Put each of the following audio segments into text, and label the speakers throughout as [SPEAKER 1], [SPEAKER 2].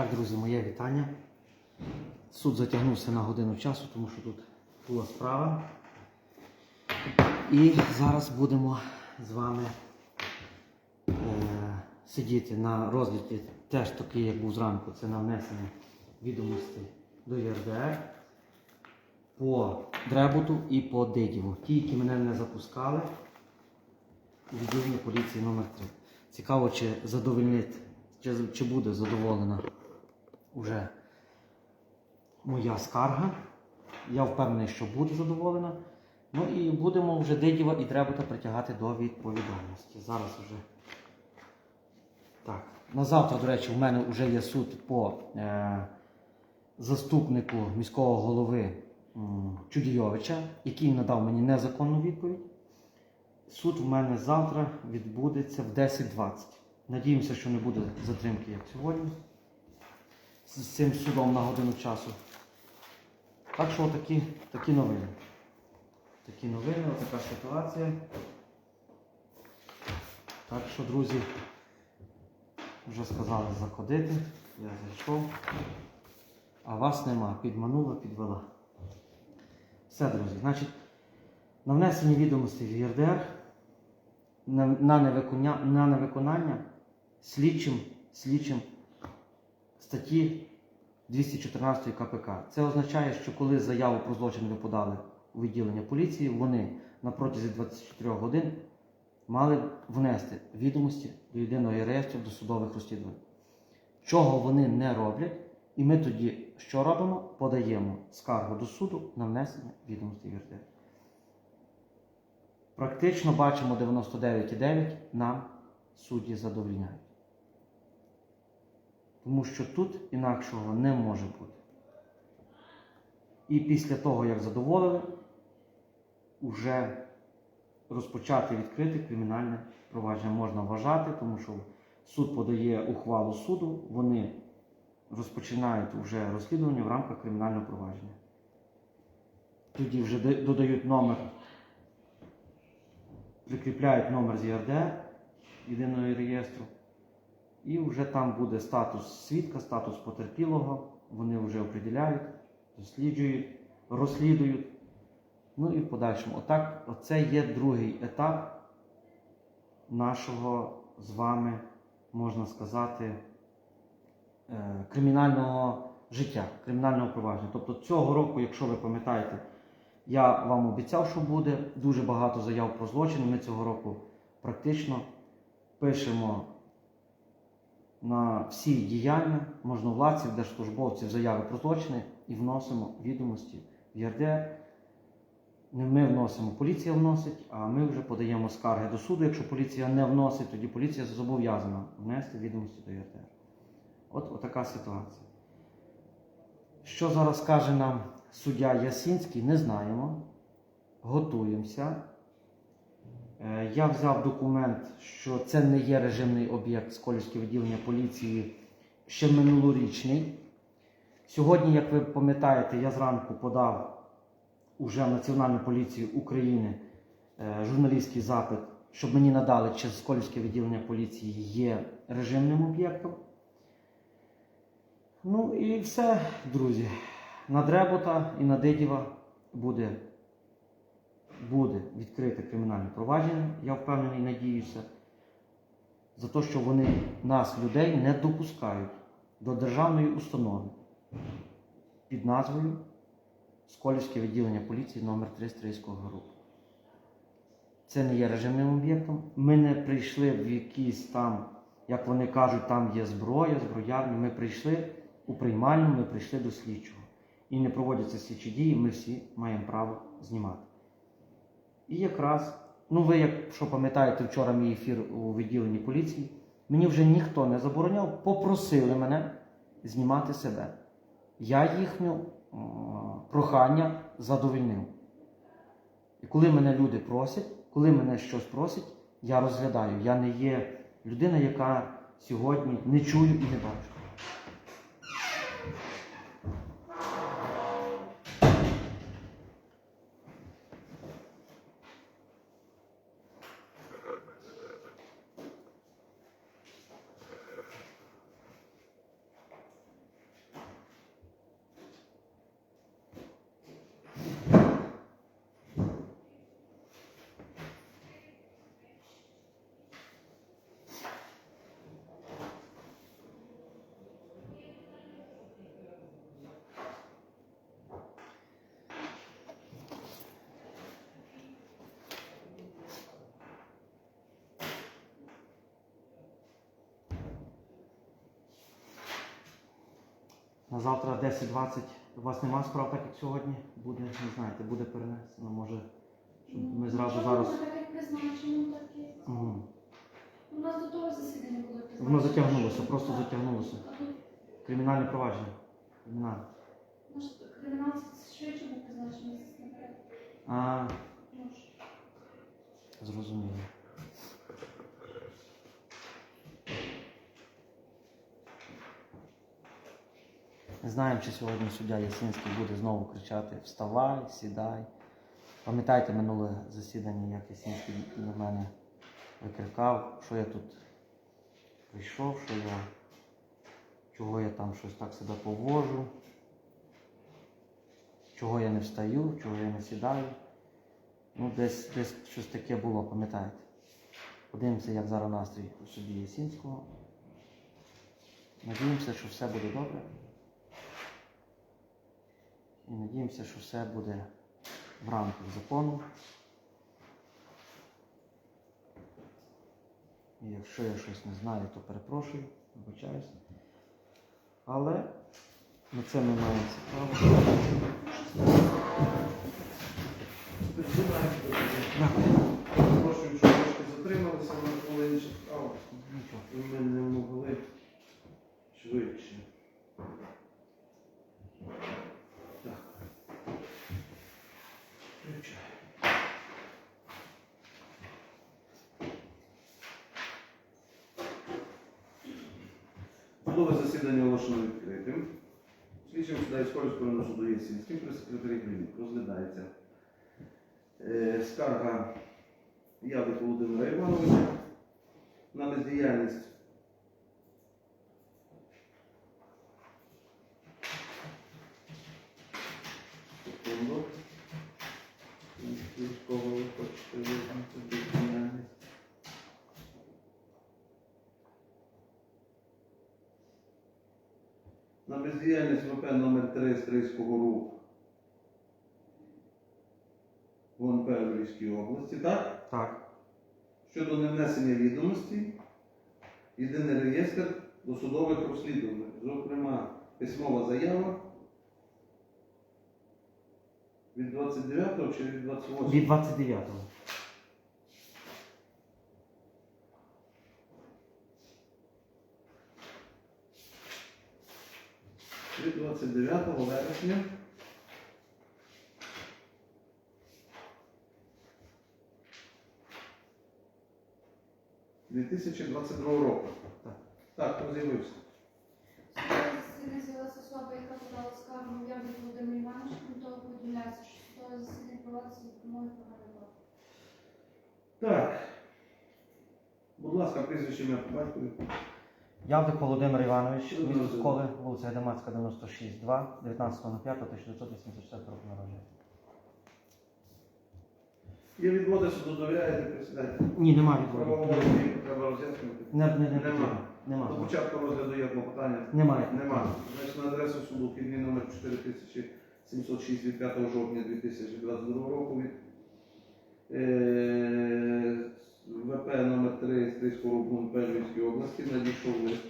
[SPEAKER 1] Так, друзі, моє вітання. Суд затягнувся на годину часу, тому що тут була справа. І зараз будемо з вами е, сидіти на розгляді теж такий, як був зранку, це на внесення відомостей до ЄРДР по Дребуту і по Дидіву. Ті, які мене не запускали, відділення поліції номер 3 Цікаво, чи задовольнить, чи, чи буде задоволена уже моя скарга. Я впевнений, що буде задоволена. Ну і будемо вже Дидіва і Дребута притягати до відповідальності. Зараз вже. Так. На завтра, до речі, в мене вже є суд по е, заступнику міського голови м, Чудійовича, який надав мені незаконну відповідь. Суд в мене завтра відбудеться в 10.20. Надіємося, що не буде затримки, як сьогодні. З цим судом на годину часу. Так що такі, такі новини. Такі новини, така ситуація. Так що, друзі, вже сказали заходити. Я зайшов. А вас нема. Підманула, підвела. Все, друзі. Значить, на внесення відомостей в ЄРДР на, на, невиконання, на невиконання слідчим, слідчим статті 214 КПК. Це означає, що коли заяву про злочин ви подали у відділення поліції, вони на протязі 24 годин мали внести відомості до єдиного реєстру досудових розслідувань. Чого вони не роблять, і ми тоді що робимо? Подаємо скаргу до суду на внесення відомостей в ЄРДР. Практично бачимо 99,9 нам судді задовільняють. Тому що тут інакшого не може бути. І після того, як задоволили, вже розпочати відкрити кримінальне провадження можна вважати, тому що суд подає ухвалу суду, вони розпочинають вже розслідування в рамках кримінального провадження. Тоді вже додають номер, прикріпляють номер з ЄРД, єдиного реєстру. І вже там буде статус свідка, статус потерпілого. Вони вже определяють, досліджують, розслідують. Ну і в подальшому. Отак, оце є другий етап нашого з вами, можна сказати, е, кримінального життя, кримінального провадження. Тобто цього року, якщо ви пам'ятаєте, я вам обіцяв, що буде дуже багато заяв про злочин. Ми цього року практично пишемо на всі діяння можновладців, держслужбовців заяви про злочини і вносимо відомості в ЄРДР. Не ми вносимо, поліція вносить, а ми вже подаємо скарги до суду. Якщо поліція не вносить, тоді поліція зобов'язана внести відомості до ЄРДР. От, така ситуація. Що зараз каже нам суддя Ясінський, не знаємо. Готуємося. Е, Я взяв документ, що це не є режимний об'єкт Сколівське відділення поліції ще минулорічний. Сьогодні, як ви пам'ятаєте, я зранку подав уже в Національну поліцію України е, журналістський запит, щоб мені надали, чи Сколівське відділення поліції є режимним об'єктом. Ну і все, друзі. На Дребота і на Дидіва буде буде відкрите кримінальне провадження, я впевнений, надіюся, за те, що вони нас, людей, не допускають до державної установи під назвою Сколівське відділення поліції номер 3 Стрийського групу. Це не є режимним об'єктом. Ми не прийшли в якісь там, як вони кажуть, там є зброя, зброярні. Ми прийшли у приймальну, ми прийшли до слідчого. І не проводяться слідчі дії, ми всі маємо право знімати. І якраз, ну ви, якщо пам'ятаєте, вчора мій ефір у відділенні поліції, мені вже ніхто не забороняв, попросили мене знімати себе. Я їхню о, прохання задовільнив. І коли мене люди просять, коли мене щось просять, я розглядаю. Я не є людина, яка сьогодні не чую і не бачу. На завтра 10-20 у вас нема справ, так як сьогодні буде, не знаєте, буде перенесено, може, щоб ми зразу зараз. Угу.
[SPEAKER 2] У нас до того засідання було призначено.
[SPEAKER 1] Воно затягнулося, просто затягнулося. Кримінальне провадження. Кримінальне.
[SPEAKER 2] наш кримінал швидше був призначений наперед.
[SPEAKER 1] А,
[SPEAKER 2] Ну ж.
[SPEAKER 1] зрозуміло. Не знаємо, чи сьогодні суддя Ясинський буде знову кричати Вставай, сідай. Пам'ятаєте минуле засідання, як Ясинський на мене викрикав, що я тут прийшов, що я чого я там щось так себе поводжу, чого я не встаю, чого я не сідаю. Ну, десь, десь щось таке було, пам'ятаєте. Подивимося, як зараз настрій у судді Ясінського. Надіємося, що все буде добре. І надіємося, що все буде в рамках закону. І якщо я щось не знаю, то перепрошую, вибачаюсь. Але на це ми маємо право. Дякую.
[SPEAKER 3] Прошу, що трошки затрималися на хвилинчик, справа.
[SPEAKER 1] Нічого.
[SPEAKER 3] І ми не могли швидше. Так. Включай. Судове засідання оголошено відкритим. Слідчим Судайського районного суду є сільським при секретарі Клінік розглядається е, скарга Явик Володимира Івановича на бездіяльність На бездіяльність ВП номер 3 Стрийського руху в ОНП в Львівській області, так?
[SPEAKER 1] Так.
[SPEAKER 3] щодо невнесення відомостей, єдиний реєстр досудових розслідувань, зокрема, письмова заява від 29 чи від 28?
[SPEAKER 1] Від 29-го.
[SPEAKER 3] Від 29 вересня. – 2022 року.
[SPEAKER 1] Так.
[SPEAKER 3] Так, хто з'явився?
[SPEAKER 2] Засідання особа, яка подала скаргу на Явник Володимир Іванович, того повідомляється, що засідання проводиться за допомогою програми.
[SPEAKER 3] Так. Будь ласка, прізвище по батькові.
[SPEAKER 1] Явдик Володимир Іванович, місто Сколи, вулиця Гайдамацька, 96, 2, 19.05.1984 року народження.
[SPEAKER 3] Є відводи суду довіряєте, присідайте.
[SPEAKER 1] Ні, немає відводу.
[SPEAKER 3] треба роз'яснювати.
[SPEAKER 1] Не, не, не,
[SPEAKER 3] Нема.
[SPEAKER 1] потрібно.
[SPEAKER 3] До початку розгляду є клопотання.
[SPEAKER 1] Немає.
[SPEAKER 3] Нема. Значить, на адресу суду вхідний номер 4706 від 5 жовтня 2022 року від е, Стрийського руху області надійшов лист.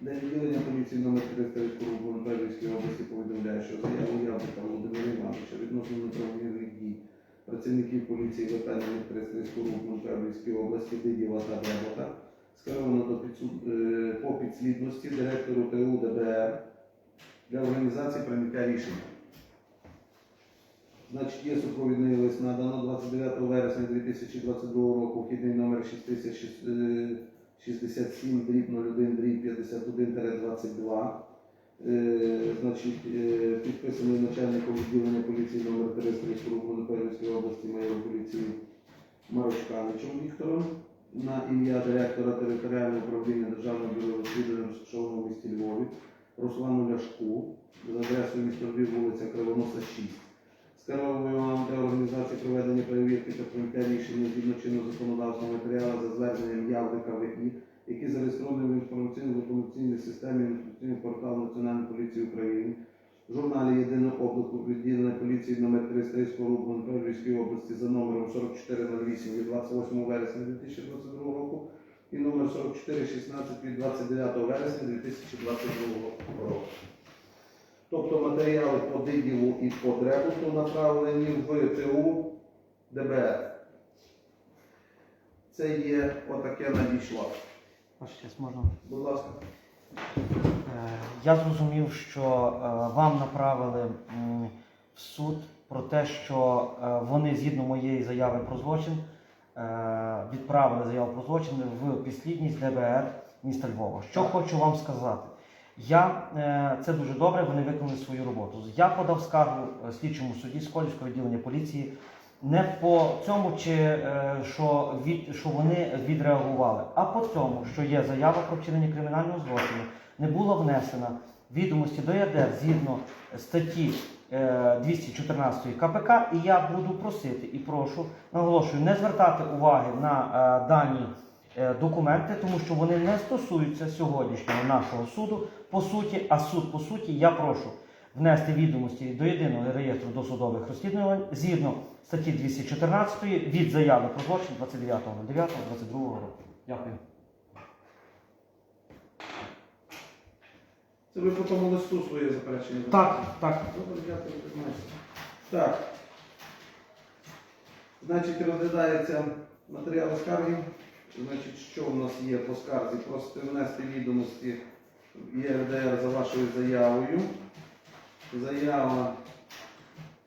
[SPEAKER 3] Де відділення поліції номер 3 Стрийського руху Львівської області повідомляє, що заяву Явника Володимира Івановича відносно неправомірних дій працівників поліції ВП номер 3 Стрийського руху Львівської області Дидіва та Бребота скеровано до підсуд, е, по підслідності директору ТУ ДБР для організації прийняття рішення. Значить, є супровідний лист надано 29 вересня 2022 року, вхідний номер 6067 дріб 01 дріб 51-22. Е, Значить, е, підписаний начальником відділення поліції номер 3 Стрийського Гонопельської області майором поліції Марочканичем Віктором на ім'я директора територіального управління Державного бюро розслідувань, розташованого в місті Львові, Руслану Ляшку, за адресою місто Львів, вулиця Кривоноса 6. Скеровуємо вам для організації проведення перевірки та прийняття рішення згідно чинного законодавства матеріалу за зверненням Явдика ВІ, які зареєстровані в інформаційно-інформаційній системі інформаційний портал Національної поліції України, в журналі єдиного обліку відділення поліції номер 3 Стрийського руху Львівської області за номером 4408 від 28 вересня 2022 року і номер 4416 від 29 вересня 2022 року. Тобто матеріали по Дидіву і по Дребуту направлені в ТУ ДБР. Це є отаке надійшло.
[SPEAKER 1] Честь, можна?
[SPEAKER 3] Будь ласка.
[SPEAKER 1] Е, Я зрозумів, що е, вам направили в суд про те, що е, вони згідно моєї заяви про злочин відправили заяву про злочин в підслідність ДБР міста Львова. Що хочу вам сказати. Я е, це дуже добре, вони виконали свою роботу. Я подав скаргу е, слідчому судді Сколівського відділення поліції не по цьому, чи е, що, від, що вони відреагували, а по тому, що є заява про вчинення кримінального злочину не було внесено відомості до ЄРДР згідно статті е, 214 КПК, і я буду просити і прошу, наголошую, не звертати уваги на дані документи, тому що вони не стосуються сьогоднішнього нашого суду по суті, а суд по суті я прошу внести відомості до єдиного реєстру досудових розслідувань згідно статті 214 від заяви про злочин 29.09.22 року. Дякую.
[SPEAKER 3] Це ви по тому листу своє заперечення.
[SPEAKER 1] Так, так.
[SPEAKER 3] Добре, дякую. Так. Значить, розглядається матеріали скарги. Значить, що в нас є по скарзі? Просите внести відомості в ЄРДР за вашою заявою. Заява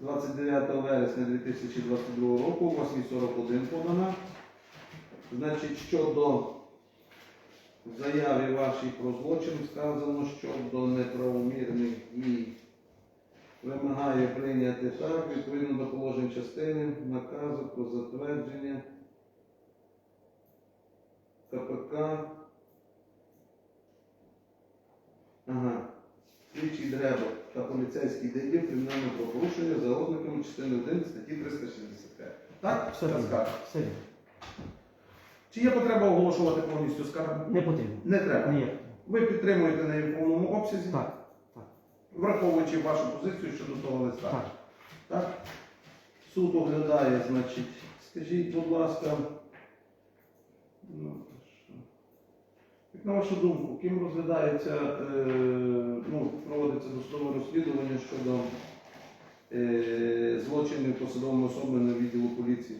[SPEAKER 3] 29 вересня 2022 року, 8.41 подана. Значить, щодо заяви вашій про злочин сказано щодо неправомірних дій. Вимагає прийняти так, відповідно до положень частини наказу про затвердження КПК. Ага. Слідчий дребок та поліцейський дедів кримінального правопорушення за ознаками частини 1 статті 365. Так?
[SPEAKER 1] Все
[SPEAKER 3] Та скарга.
[SPEAKER 1] Все вірно.
[SPEAKER 3] Чи є потреба оголошувати повністю скаргу?
[SPEAKER 1] Не потрібно.
[SPEAKER 3] Не треба.
[SPEAKER 1] Ні.
[SPEAKER 3] Ви підтримуєте неї в повному обсязі,
[SPEAKER 1] Так,
[SPEAKER 3] враховуючи вашу позицію щодо того листа.
[SPEAKER 1] так.
[SPEAKER 3] Так? Суд оглядає, значить, скажіть, будь ласка, ну, на вашу думку, ким розглядається, е, ну, проводиться досудове розслідування щодо е, злочинів посадовими особами відділу поліції?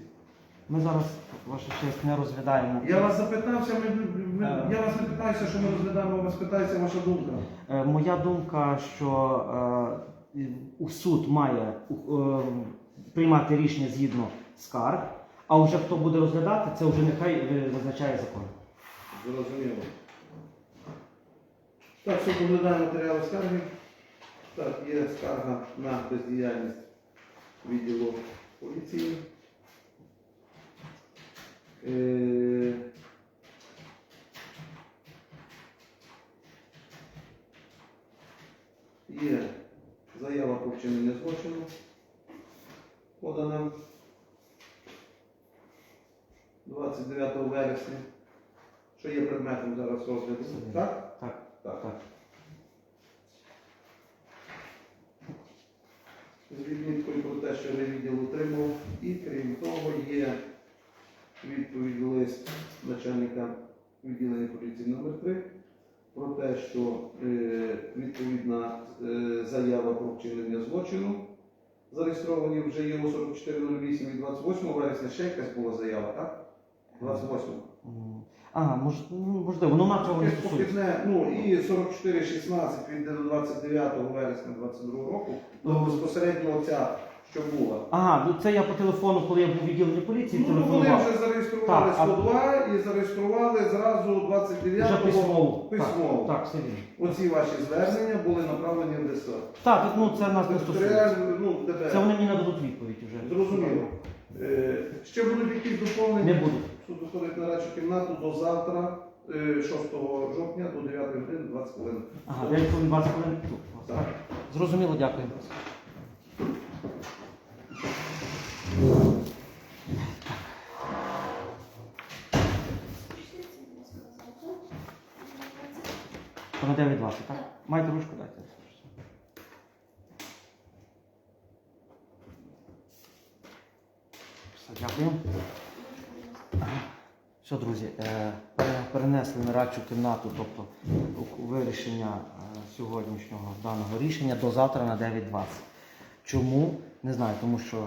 [SPEAKER 1] Ми зараз, ваша честь, не розглядаємо.
[SPEAKER 3] Я вас запитався, ми, ми-
[SPEAKER 1] Е.
[SPEAKER 3] я вас не питаюся, що ми розглядаємо, я вас питається ваша думка.
[SPEAKER 1] Е, Моя думка, що е, у суд має е, приймати рішення згідно скарг, а вже хто буде розглядати, це вже нехай е, визначає закон.
[SPEAKER 3] Зрозуміло. Так, що поглядає матеріали скарги. Так, є скарга на бездіяльність відділу поліції. Е, Є заява про вчинення злочину подана 29 вересня що є предметом зараз розгляду. Так.
[SPEAKER 1] так.
[SPEAKER 3] З відміткою про те, що відділ отримав. І крім того, є відповідь лист начальника відділення поліції номер 3 про те, що е, відповідна е, заява про вчинення злочину зареєстровані вже є у 4408 від 28 вересня. Ще якась була заява, так? 28.
[SPEAKER 1] М, Ага, мож, ну, можливо, ну цього не стосується.
[SPEAKER 3] ну і 4416 від 29 вересня 22 року, то безпосередньо оця, що була.
[SPEAKER 1] Ага, ну це я по телефону, коли я був у відділенні поліції,
[SPEAKER 3] Ну, вони
[SPEAKER 1] телефонував.
[SPEAKER 3] вже зареєстрували
[SPEAKER 1] Так, а-
[SPEAKER 3] 102 і зареєстрували зразу
[SPEAKER 1] Вже
[SPEAKER 3] 29-го
[SPEAKER 1] письмово.
[SPEAKER 3] письмово.
[SPEAKER 1] Так, так, все вірно.
[SPEAKER 3] Оці ваші звернення були направлені в ДСО.
[SPEAKER 1] Так, так, ну це нас не стосується.
[SPEAKER 3] Територіально, ну, ДБР.
[SPEAKER 1] Це вони мені нададуть відповідь вже.
[SPEAKER 3] Зрозуміло. Е, Ще будуть якісь доповнення?
[SPEAKER 1] Не будуть.
[SPEAKER 3] Суд виходить на радшу кімнату до завтра, е, 6 жовтня, до 9 години 20 хвилин.
[SPEAKER 1] Ага, я відповім 20 хвилин.
[SPEAKER 3] Так.
[SPEAKER 1] Зрозуміло, дякую.
[SPEAKER 2] Пішліться, будь ласка, за закон.
[SPEAKER 1] На 9.20, так? Маєте ручку, дайте. Все, дякую. Все, друзі, е, пере- перенесли нарадчу кімнату, тобто вирішення е, сьогоднішнього даного рішення до завтра на 9.20. Чому? Не знаю, тому що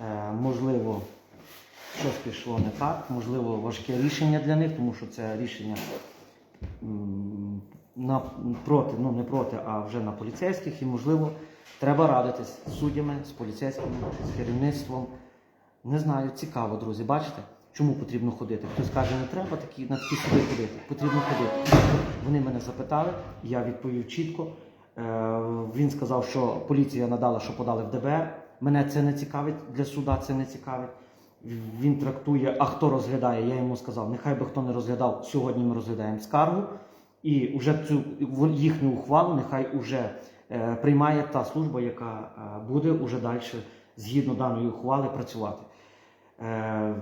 [SPEAKER 1] е, можливо щось пішло не так, можливо, важке рішення для них, тому що це рішення на, проти, ну не проти, а вже на поліцейських, і можливо, треба радитись з суддями, з поліцейськими, з керівництвом. Не знаю, цікаво, друзі, бачите, чому потрібно ходити? Хтось каже, не треба такі, на такі суди ходити. Потрібно ходити. Вони мене запитали, я відповів чітко. Е, Він сказав, що поліція надала, що подали в ДБР. Мене це не цікавить, для суда це не цікавить. Він трактує, а хто розглядає, я йому сказав, нехай би хто не розглядав, сьогодні ми розглядаємо скаргу. І вже цю їхню ухвалу нехай уже е, приймає та служба, яка е, буде уже далі згідно даної ухвали працювати. Е,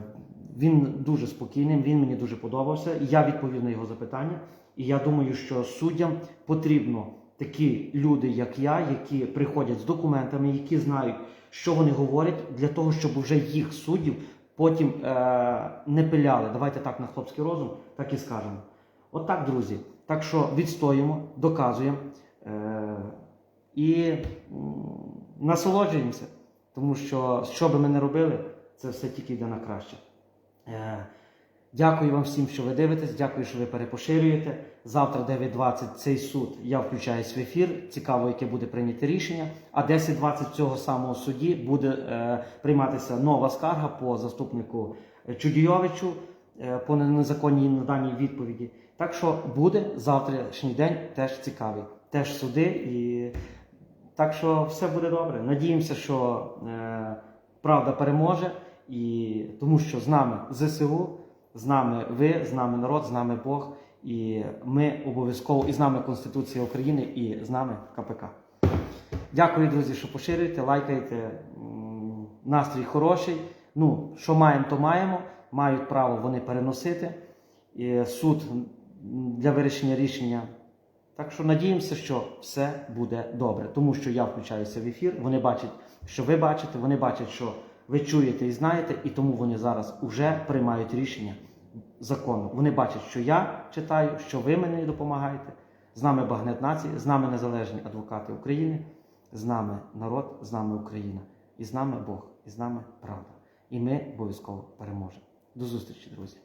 [SPEAKER 1] він дуже спокійним, він мені дуже подобався. Я відповів на його запитання. І я думаю, що суддям потрібно такі люди, як я, які приходять з документами, які знають, що вони говорять, для того, щоб вже їх суддів потім е, не пиляли. Давайте так на хлопський розум, так і скажемо. От так, друзі. Так що відстоїмо, доказуємо е, і насолоджуємося, тому що що би ми не робили, це все тільки йде на краще. Е, Дякую вам всім, що ви дивитесь. Дякую, що ви перепоширюєте. Завтра 9.20 цей суд я включаюсь в ефір. Цікаво, яке буде прийняте рішення. А 10.20 цього самого суді буде е, прийматися нова скарга по заступнику е, Чудійовичу е, по незаконній наданій відповіді. Так що буде завтрашній день теж цікавий. Теж суди і так що все буде добре. Надіємося, що е, правда переможе, і тому що з нами ЗСУ, з нами ви, з нами народ, з нами Бог, і ми обов'язково і з нами Конституція України, і з нами КПК. Дякую, друзі, що поширюєте, лайкаєте. Настрій хороший. Ну, що маємо, то маємо. Мають право вони переносити. І суд м, для вирішення рішення так що надіємося, що все буде добре, тому що я включаюся в ефір. Вони бачать, що ви бачите, вони бачать, що ви чуєте і знаєте, і тому вони зараз вже приймають рішення закону. Вони бачать, що я читаю, що ви мені допомагаєте. З нами багнет нації, з нами незалежні адвокати України, з нами народ, з нами Україна, і з нами Бог, і з нами правда. І ми обов'язково переможемо. До зустрічі, друзі.